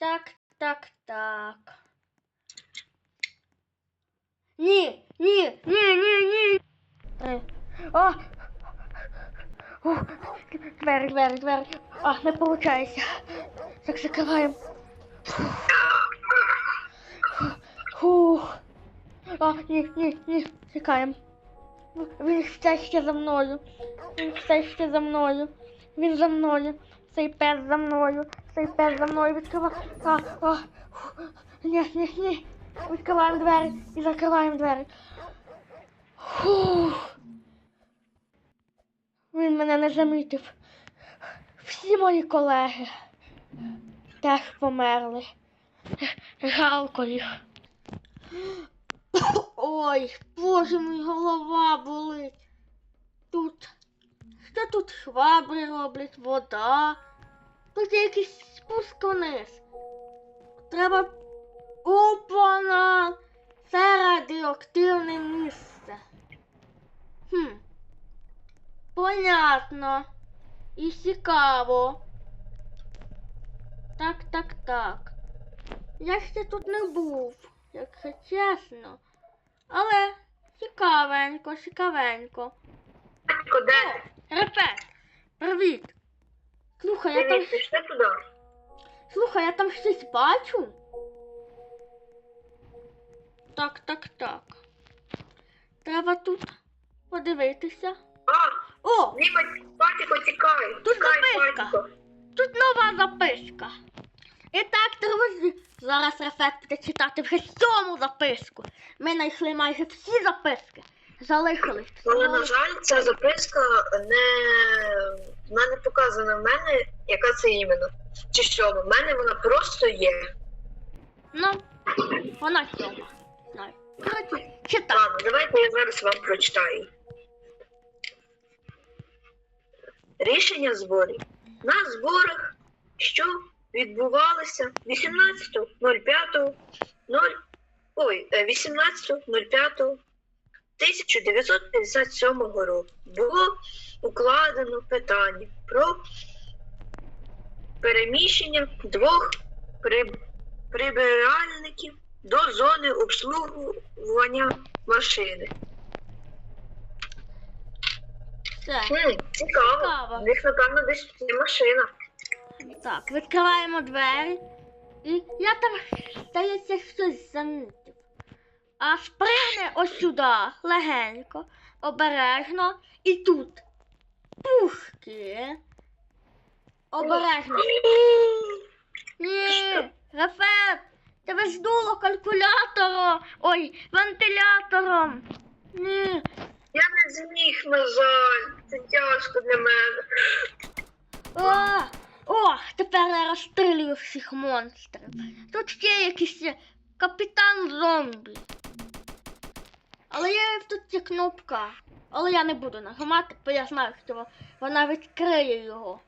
Так, так, так. Ні, ні, ні, ні, ні. Е, О! Ух, двері, двері, двері. А, не виходить. Так, закриваємо. Фух. А, ні, ні, ні, чекаємо. Він все ще за мною. Він все ще за мною. Він за мною. Цей пес за мною. Пес за мною. Відкривай. А, а. фу. Ні, ні, ні. Відкриваємо двері і закриваємо двері. Фух. Він мене не замітив. Всі мої колеги теж померли. Жалко їх. Ой, боже мій голова болить. Тут. Що тут швабри роблять, вода. Тут є якийсь спуск вниз. Треба. Опана! Це радіоактивне місце. Хм. Понятно. І цікаво. Так, так, так. Я ще тут не був, якщо чесно. Але цікавенько, цікавенько. Де? Репет, привіт. Слухай, я там, пішли туди. Слухай, я там щось бачу. Так, так, так. Треба тут подивитися. А, О, ні, бать- батько. Тут Тікай, записка. батько. тут нова записка. І так, друзі, зараз Рефет буде читати вже сьому записку. Ми знайшли майже всі записки. Залишились. Але, на жаль, ця записка не, вона не показана в мене, яка це іменно. Чи що, в мене вона просто є. Ну, вона сьома. Знаю. Читай. Ладно, давайте я зараз вам прочитаю. Рішення зборів. На зборах, що відбувалися 18.05, 0, ой, е, 18.05 1957 року було укладено питання про переміщення двох прибиральників до зони обслуговування машини. Хм, цікаво. Цікаво. В них, напевно, десь є машина. Так, відкриваємо двері. І я там, здається, щось замітив. А спригне ось сюди, легенько, обережно. І тут. Пушки. Обережно. Ні, Рафет, тебе здуло калькулятором. Ой, вентилятором. Ні. Я не зміг, на жаль. Це тяжко для мене. О, о, тепер я розстрілюю всіх монстрів. Тут ще якийсь капітан зомбі. Але є тут є кнопка. Але я не буду нажимати, бо я знаю, що вона відкриє його.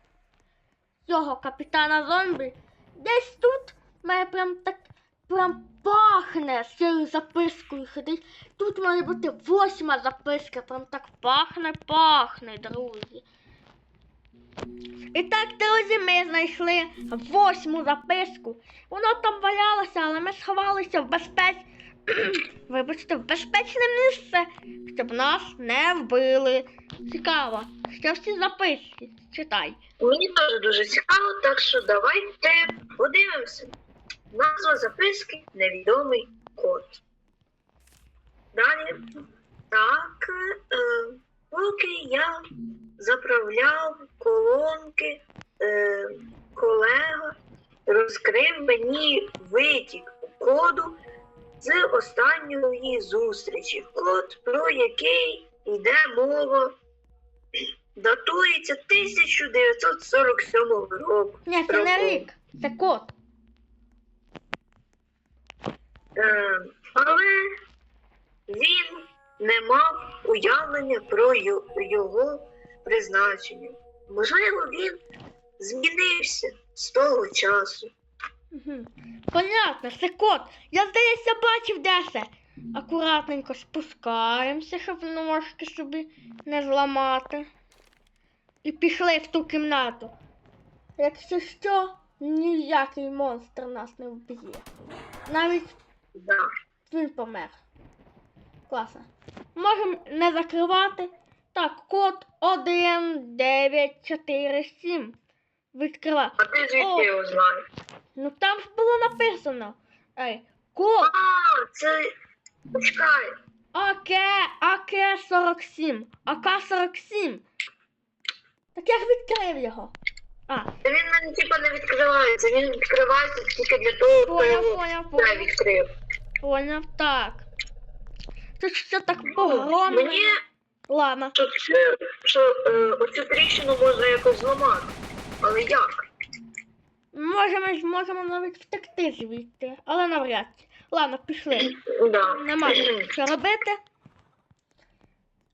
Цього капітана зомбі. Десь тут має прям так прям пахне з цією запискою сидить. Тут має бути восьма записка, прям так пахне, пахне, друзі. І так, друзі, ми знайшли восьму записку. Воно там валялося, але ми сховалися в безпеч... Вибачте, в безпечне місце, щоб нас не вбили. Цікаво, що в цій записці? Читай. Мені теж дуже цікаво, так що давайте подивимося. Назва записки невідомий код. Далі. Так, е, поки я заправляв колонки, е, колега розкрив мені витік коду з останньої зустрічі. Код, про який йде мова, датується 1947 року. Ні, це не рік, це код. Е, але він не мав уявлення про його призначення. Можливо, він змінився з того часу. Угу. Понятно, це код. Я здається бачив, де це. Акуратненько спускаємося, щоб ножки собі не зламати. І пішли в ту кімнату. Якщо що, ніякий монстр нас не вб'є. Навіть Да. він помер. Класно. Можемо не закривати. Так, код 1947. Відкривай. А ти звідки його знаєш? Ну там ж було написано. Ей, код А, це. Почекай. АК, АК-47. АК-47. Так я ж відкрив його. А, Та він мене типа не відкривається. Він відкривається тільки для того, хто поняв, його поняв, не поняв. відкрив. Поняв, так. Це ж все так погромно. Мені Ладно. що, це, що е, оцю тріщину можна якось зламати. Але як? Можемо, зможемо навіть втекти звідти, але навряд. чи. Ладно, пішли. Да. Нема що робити.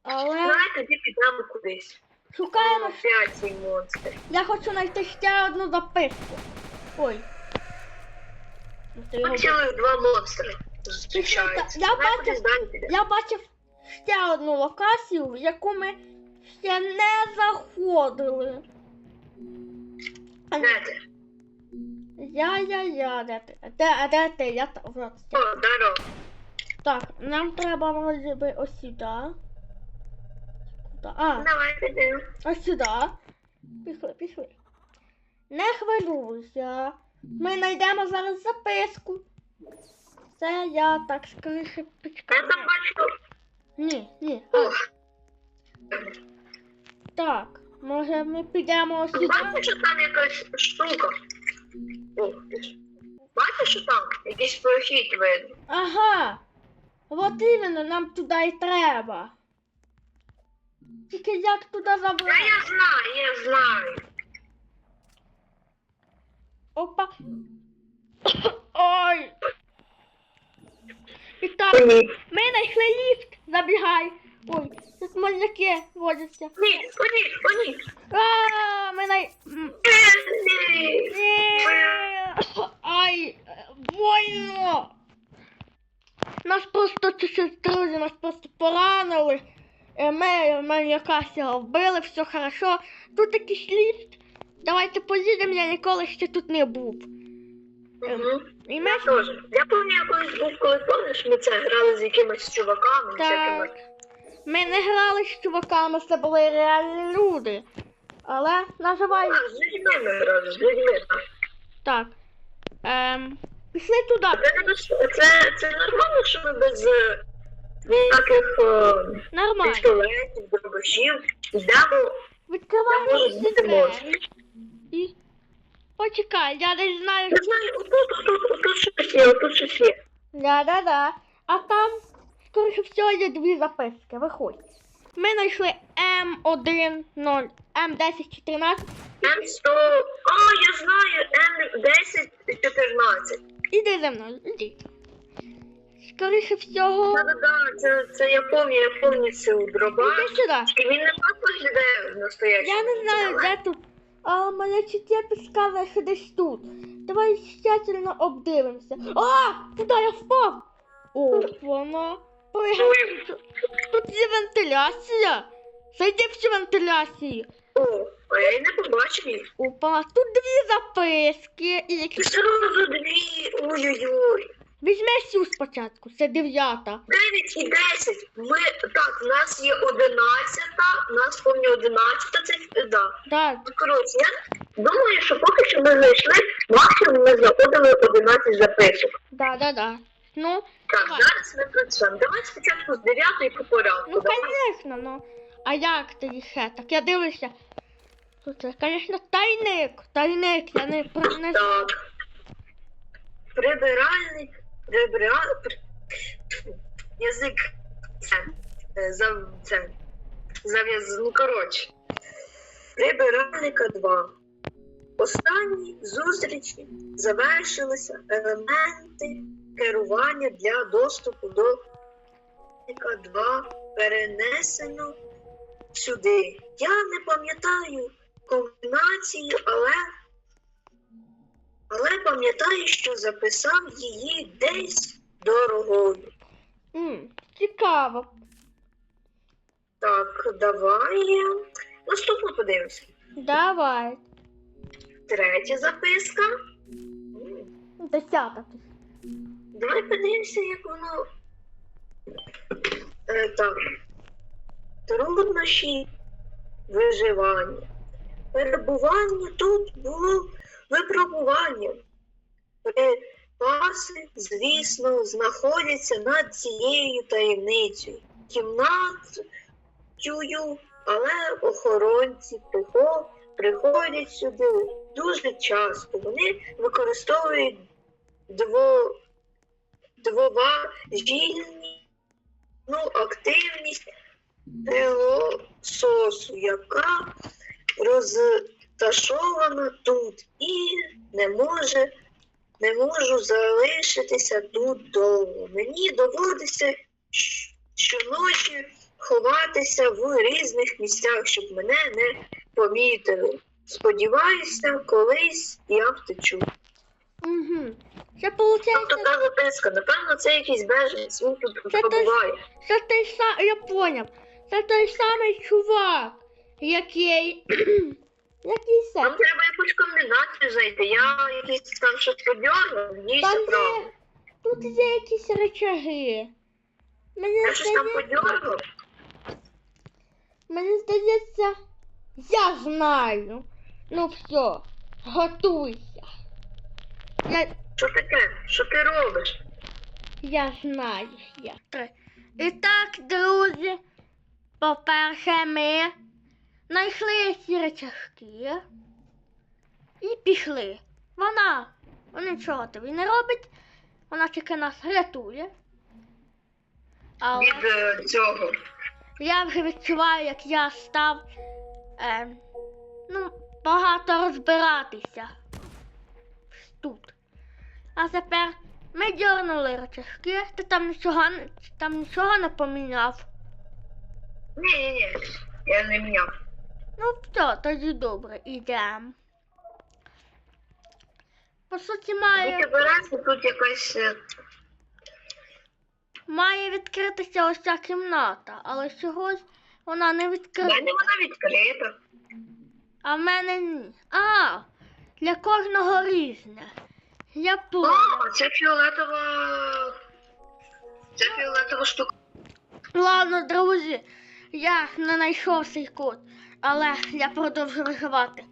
Але Давай тоді підемо кудись. шукаємо. Опять цей монстр. Я хочу знайти ще одну записку. Ой. Ну, ти його Тут цілих два монстри зустрічаються. Я Давай бачив- кудись далі підемо. Я бачив ще одну локацію, в яку ми ще не заходили. Ти? Я, я, я, де ти? Де, а де ти? Я та- от. О, здорово. Так, нам треба вроді би ось сюди. А, Давай підемо. ось сюди. Пішли, пішли. Не хвилюйся. Ми знайдемо зараз записку. Це я так скоріше Я почекаю. там бачу. Ні, ні. А, Ох, так. Може ми підемо сюди? бачиш, що там якась штука? Ти. Бачиш, що там? Якийсь прохід видно. Ага. От іменно нам туди і треба. Тільки як туди Та забрати? я знаю, я знаю. Опа. Ой. І так, ми знайшли ліфт. Забігай. Ой, тут маньяки водяться. ні, о ні, о ні. А, ми най... Ні. Ні. Ай, больно. Нас просто чуть-чуть, друзі, нас просто поранили. Е, Ми маньяка сього вбили, все хорошо. Тут якийсь ліфт. Давайте поїдемо, я ніколи ще тут не був. І ми Я теж. Я пам'ятаю, я колись був, коли помниш, ми це грали з якимись чуваками, всякими. так. Ми не грали з чуваками, це були реальні люди. Але називай. А, з людьми ми грали, з людьми, так. Ем, пішли туди. Це, це, це нормально, що ми без е, ніяких е, Нормально. пістолетів, дробашів йдемо. Відкриваємо Не може всі бути двері. І. Почекай, я не знаю. Не знаю, отут, отут, отут щось є, отут щось є. Да-да-да. А там, скоріше всього, є дві записки. Виходь. Ми знайшли М10, М1014. М100, о, я знаю, М1014. Іди за мною, іди. Скоріше всього. Да-да-да, це, це я пам'ятаю, я пам'ятаю цю дробаш. Іди сюди. Він не так виглядає в настоящому. Я не знаю, де тут. А мене чуття підказує, що десь тут. Давай тщательно обдивимося. А! Куди я впав? О, воно. Пригай. Тут- є вентиляція. Зайди в цю вентиляцію. О, а я й не побачив їх. Опа, тут дві записки. І І які... зразу дві, ой-ой-ой. Візьми цю спочатку, це дев'ята. 9 і 10. Ми, так, в нас є 11, у нас повні 11, це, да. Так, Ну, Коротше, я думаю, що поки що ми знайшли, максимум ми знаходили 11 записок. да, да, да. Ну, Так, Давай. зараз ми працюємо. Давай спочатку з 9 по порядку. ну, Давай. звісно, ну. А як ти ще? Так я дивлюся. Тут, звісно, тайник. Тайник, я не про не знаю. Так. Прибиральник, прибиральник, язик, це, е, за, це, зав'яз, ну, коротше. Прибиральника 2. Останні зустрічі завершилися елементи керування для доступу до прибиральника 2 перенесено сюди. Я не пам'ятаю комбінацію, але але пам'ятаю, що записав її десь дорогою. М, цікаво. Так, давай. Наступно подивимося. Давай. третя записка. Десята. Давай подивимося, як воно. Е. Труднощі виживання. Перебування тут було випробуванням. Припаси, звісно, знаходяться над цією таємницею. Кімнатою, але охоронці прихо- приходять сюди дуже часто. Вони використовують дво, двоважільну активність пилососу, яка розташована тут і не може не можу залишитися тут довго. Мені доводиться щоночі ховатися в різних місцях, щоб мене не помітили. Сподіваюся, колись я втечу. Це виходить, така записка, напевно, це якийсь беженець, він тут Це той- це той самий, я поняв. Це той самий чувак, який. який це? Нам треба якусь комбінацію зайти. Я якийсь там щось подьоргав, дійсно правда. є. Тут є якісь речаги. Мені Я щось там подьоргав. мені здається, я знаю. Ну все, готуйся. Я, Що таке? Що ти робиш? я знаю, я. І так, друзі, по-перше, ми знайшли ці речашки і пішли. Вона нічого тобі не робить, вона тільки нас рятує. Але... Від е, цього. Я вже відчуваю, як я став е, ну, багато розбиратися тут. А тепер ми дьорнули рычажки, ти там нічого, там нічого не поміняв. Ні, ні, ні. Я не міняв. Ну все, тоді добре, ідемо. По суті, має, обережний, тут якась. е, має відкритися ось ця кімната, але чогось вона не відкрита. мене вона відкрита. А в мене ні. А, для кожного різне. Я понял. О, це фіолетова. Це фіолетова штука. Ладно, друзі, я не знайшов цей код, але я продовжу виживати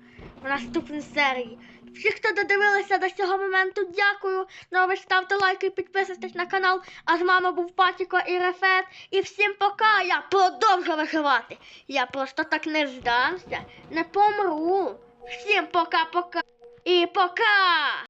в наступній серії. Всі, хто додивилися до цього моменту, дякую. Ну а ви ставте лайки і підписуйтесь на канал. А з вами був Патіко і Рефет. І всім пока! Я продовжу виживати. Я просто так не здамся, не помру. Всім пока-пока. І пока!